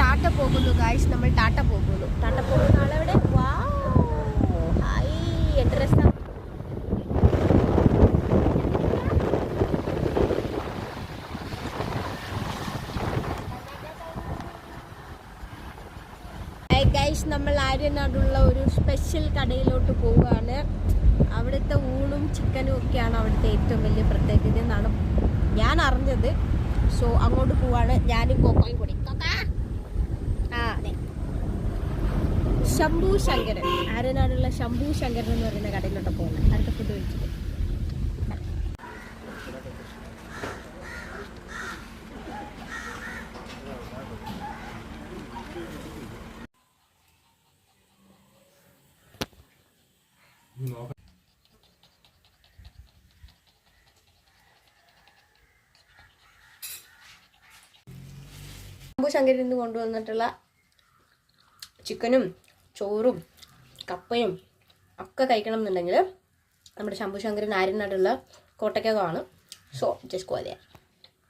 ടാറ്റ പോകുന്നു ഗായ്സ് നമ്മൾ ടാറ്റ പോകുന്നു. ടാറ്റ പോകുന്ന ആളെവിടെ? ഹായ് നമ്മൾ ആര്യനാടുള്ള ഒരു സ്പെഷ്യൽ കടയിലോട്ട് പോവുകയാണ്. അവിടുത്തെ ഊണും ചിക്കനും ഒക്കെയാണ് അവിടുത്തെ ഏറ്റവും വലിയ പ്രത്യേകത എന്നാണ് ഞാൻ അറിഞ്ഞത്. സോ അങ്ങോട്ട് പോവാണ്. ഞാനും കോക്കോയും കൂടി. ശംഭു ശങ്കരൻ. ആരനാടുള്ള ശംഭു ശങ്കരൻ എന്ന് പറയുന്ന കടയിലോട്ട് പോകുന്നത്. അടുത്ത ഫുഡ് കഴിച്ചിട്ട്. ശംഭു ശങ്കരൻ കൊണ്ടുവന്നിട്ടുള്ള ചിക്കനും ചോറും കപ്പയും ഒക്കെ കഴിക്കണം എന്നുണ്ടെങ്കിൽ നമ്മുടെ ശംഭുശങ്കരൻ ആര്യനാടുള്ള കോട്ടയ്ക്കകമാണ്. So just കോലിയ